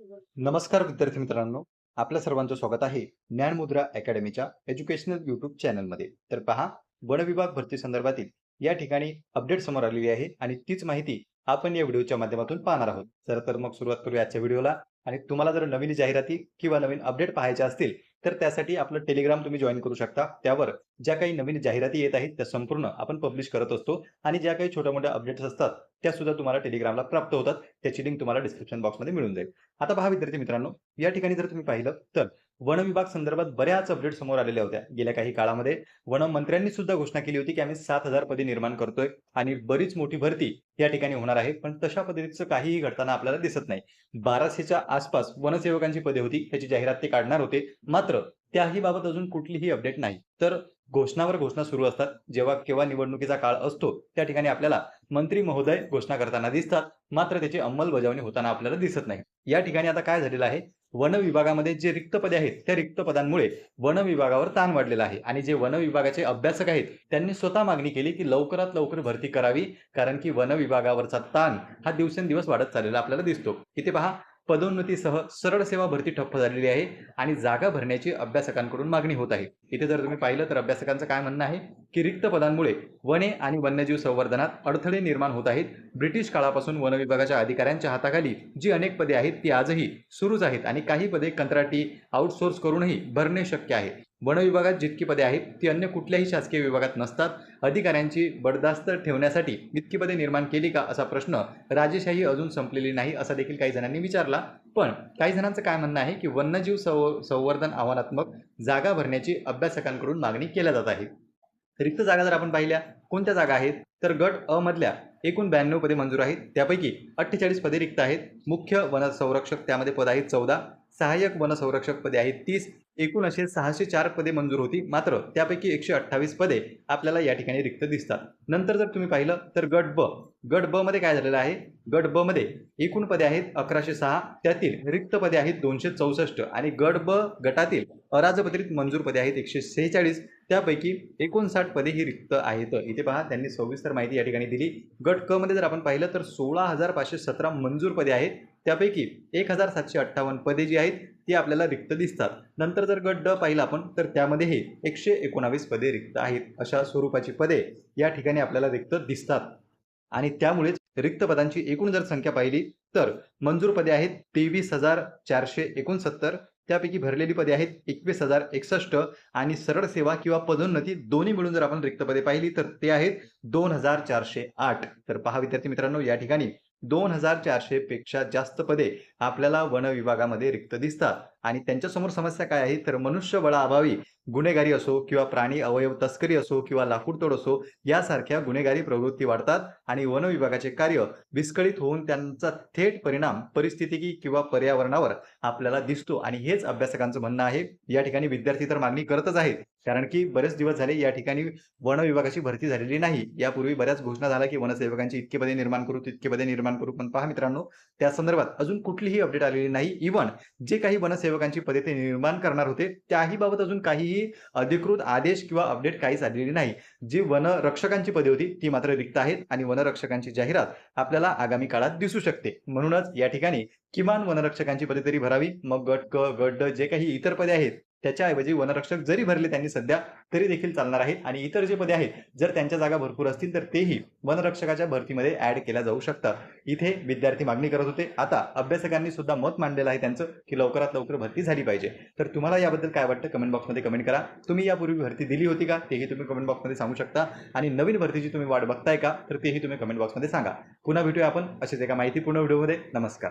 नमस्कार विद्यार्थी मित्रांनो आपल्या सर्वांचं स्वागत आहे ज्ञानमुद्रा अकॅडमीच्या एज्युकेशनल युट्यूब चॅनलमध्ये. तर पहा वन विभाग भरती संदर्भातील या ठिकाणी अपडेट समोर आलेली आहे आणि तीच माहिती आपण या व्हिडिओच्या माध्यमातून पाहणार आहोत. तर तर मग सुरुवात करूया आजच्या व्हिडिओला. आणि तुम्हाला जर नवीन जाहिराती किंवा नवीन अपडेट पाहायच्या असतील तर त्यासाठी आपलं टेलिग्राम तुम्ही जॉईन करू शकता. त्यावर ज्या काही नवीन जाहिराती येत आहेत त्या संपूर्ण आपण पब्लिश करत असतो आणि ज्या काही छोट्या मोठ्या अपडेट्स असतात त्या सुद्धा तुम्हाला टेलिग्रामला प्राप्त होतात. त्याची लिंक तुम्हाला डिस्क्रिप्शन बॉक्समध्ये मिळून जाईल. आता पहा विद्यार्थी मित्रांनो या ठिकाणी जर तुम्ही पाहिलं तर वन विभाग संदर्भात बऱ्याच अपडेट समोर आलेल्या होत्या. गेल्या काही काळामध्ये वन मंत्र्यांनी सुद्धा घोषणा केली होती की आम्ही सात हजार पदे निर्माण करतोय आणि बरीच मोठी भरती या ठिकाणी होणार आहे. पण तशा पद्धतीचं काहीही घडताना आपल्याला दिसत नाही. बाराशेच्या आसपास वनसेवकांची पदे होती त्याची जाहिरात ते काढणार होते. मात्र त्याही बाबत अजून कुठलीही अपडेट नाही. तर घोषणावर घोषणा सुरू असतात. जेव्हा केव्हा निवडणुकीचा काळ असतो त्या ठिकाणी आपल्याला मंत्री महोदय घोषणा करताना दिसतात. मात्र त्याची अंमलबजावणी होताना आपल्याला दिसत नाही. या ठिकाणी आता काय झालेलं आहे? वन विभागामध्ये जे रिक्त पदे आहेत त्या रिक्त पदांमुळे वन विभागावर ताण वाढलेला आहे. आणि जे वन विभागाचे अभ्यासक आहेत त्यांनी स्वतः मागणी केली की लवकरात लवकर भरती करावी कारण की वन विभागावरचा ताण हा दिवसेंदिवस वाढत चाललेला आपल्याला दिसतो. इथे पहा पदोन्नतीसह सरळ सेवा भरती ठप्प झालेली आहे आणि जागा भरण्याची अभ्यासकांकडून मागणी होत आहे. इथे जर तुम्ही पाहिलं तर अभ्यासकांचं काय म्हणणं आहे? की रिक्त पदांमुळे वने आणि वन्यजीव संवर्धनात अडथळे निर्माण होत आहेत. ब्रिटिश काळापासून वन विभागाच्या अधिकाऱ्यांच्या हाताखाली जी अनेक पदे आहेत ती आजही सुरूच आहेत आणि काही पदे कंत्राटी आउटसोर्स करूनही भरणे शक्य आहे. वन विभागात जितकी पदे आहेत ती अन्य कुठल्याही शासकीय विभागात नसतात. अधिकाऱ्यांची बडदास्त ठेवण्यासाठी इतकी पदे निर्माण केली का असा प्रश्न राजेशाही अजून संपलेली नाही असा देखील काही जणांनी विचारला. पण काही जणांचं काय म्हणणं आहे की वन्यजीव संव संवर्धन आव्हानात्मक जागा भरण्याची अभ्यासकांकडून मागणी केल्या जात आहे. रिक्त जागा जर आपण पाहिल्या कोणत्या जागा आहेत? तर गट अ मधल्या एकूण ब्याण्णव पदे मंजूर आहेत. त्यापैकी अठ्ठेचाळीस पदे रिक्त आहेत. मुख्य वन संरक्षक त्यामध्ये पद आहेत चौदा. सहाय्यक वनसंरक्षक पदे आहेत. तीस एकूण असे सहाशे चार पदे मंजूर होती. मात्र त्यापैकी एकशे अठ्ठावीस पदे आपल्याला या ठिकाणी रिक्त दिसतात. नंतर जर तुम्ही पाहिलं तर गट ब. गट ब मध्ये काय झालेलं आहे? गट ब मध्ये एकूण पदे आहेत अकराशे सहा. त्यातील रिक्त पदे आहेत दोनशे चौसष्ट आणि गट ब गटातील अराजपत्रित मंजूर पदे आहेत एकशे सेहेचाळीस. त्यापैकी एकोणसाठ पदे ही रिक्त आहेत. इथे पहा त्यांनी सविस्तर माहिती या ठिकाणी दिली. गट क मध्ये जर आपण पाहिलं तर सोळा हजार पाचशे सतरा मंजूर पदे आहेत. त्यापैकी एक हजार सातशे अठ्ठावन्न पदे जी आहेत ती आपल्याला रिक्त दिसतात. नंतर जर गट ड पाहिलं आपण तर त्यामध्येही एकशे एकोणावीस पदे रिक्त आहेत. अशा स्वरूपाची पदे या ठिकाणी आपल्याला रिक्त दिसतात. आणि त्यामुळेच रिक्त पदांची एकूण जर संख्या पाहिली तर मंजूर पदे आहेत तेवीस हजार चारशे एकोणसत्तर. त्यापैकी भरलेली पदे आहेत एकवीस हजार एकसष्ट. आणि सरळ सेवा किंवा पदोन्नती दोन्ही मिळून जर आपण रिक्त पदे पाहिली तर ते आहेत दोन हजार चारशे आठ. तर पहा विद्यार्थी मित्रांनो या ठिकाणी दोन हजार चारशे पेक्षा जास्त पदे आपल्याला वन विभागामध्ये रिक्त दिसतात. आणि त्यांच्यासमोर समस्या काय आहे? तर मनुष्यबळाअभावी गुन्हेगारी असो किंवा प्राणी अवयव तस्करी असो किंवा लाकूडतोड असो यासारख्या गुन्हेगारी प्रवृत्ती वाढतात आणि वन विभागाचे कार्य विस्कळीत होऊन त्यांचा थेट परिणाम परिस्थितिकी किंवा पर्यावरणावर आपल्याला दिसतो. आणि हेच अभ्यासकांचं म्हणणं आहे. या ठिकाणी विद्यार्थी तर मागणी करतच आहेत. कारण की बरेच दिवस झाले या ठिकाणी वन विभागाची भरती झालेली नाही. यापूर्वी बऱ्याच घोषणा झाल्या की वनसेवकांची इतके पदे निर्माण करू तितके पदे निर्माण करू. पण पहा मित्रांनो त्या संदर्भात अजून कुठलीही अपडेट आलेली नाही. इव्हन जे काही वनसेवकांची पदे ते निर्माण करणार होते त्याही बाबत अजून काहीही अधिकृत आदेश किंवा अपडेट काहीच आलेली नाही. जी वनरक्षकांची पदे होती ती मात्र रिक्त आहेत आणि वनरक्षकांची जाहिरात आपल्याला आगामी काळात दिसू शकते. म्हणूनच या ठिकाणी किमान वनरक्षकांची पदे तरी भरावी. मग गट क गट जे काही इतर पदे आहेत त्याच्याऐवजी वनरक्षक जरी भरले त्यांनी सध्या तरी देखील चालणार आहेत. आणि इतर जे पदे आहेत जर त्यांच्या जागा भरपूर असतील तर तेही वनरक्षकाच्या भरतीमध्ये ऍड केल्या जाऊ शकतात. इथे विद्यार्थी मागणी करत होते. आता अभ्यासकांनी सुद्धा मत मांडलेलं आहे त्यांचं की लवकरात लवकर भरती झाली पाहिजे. तर तुम्हाला याबद्दल काय वाटतं? कमेंट बॉक्समध्ये कमेंट करा. तुम्ही यापूर्वी भरती दिली होती का? तेही तुम्ही कमेंट बॉक्समध्ये सांगू शकता. आणि नवीन भरतीची तुम्ही वाट बघताय का? तर तेही तुम्ही कमेंट बॉक्समध्ये सांगा. पुन्हा भेटूया आपण असेच एका माहितीपूर्ण व्हिडिओमध्ये. नमस्कार.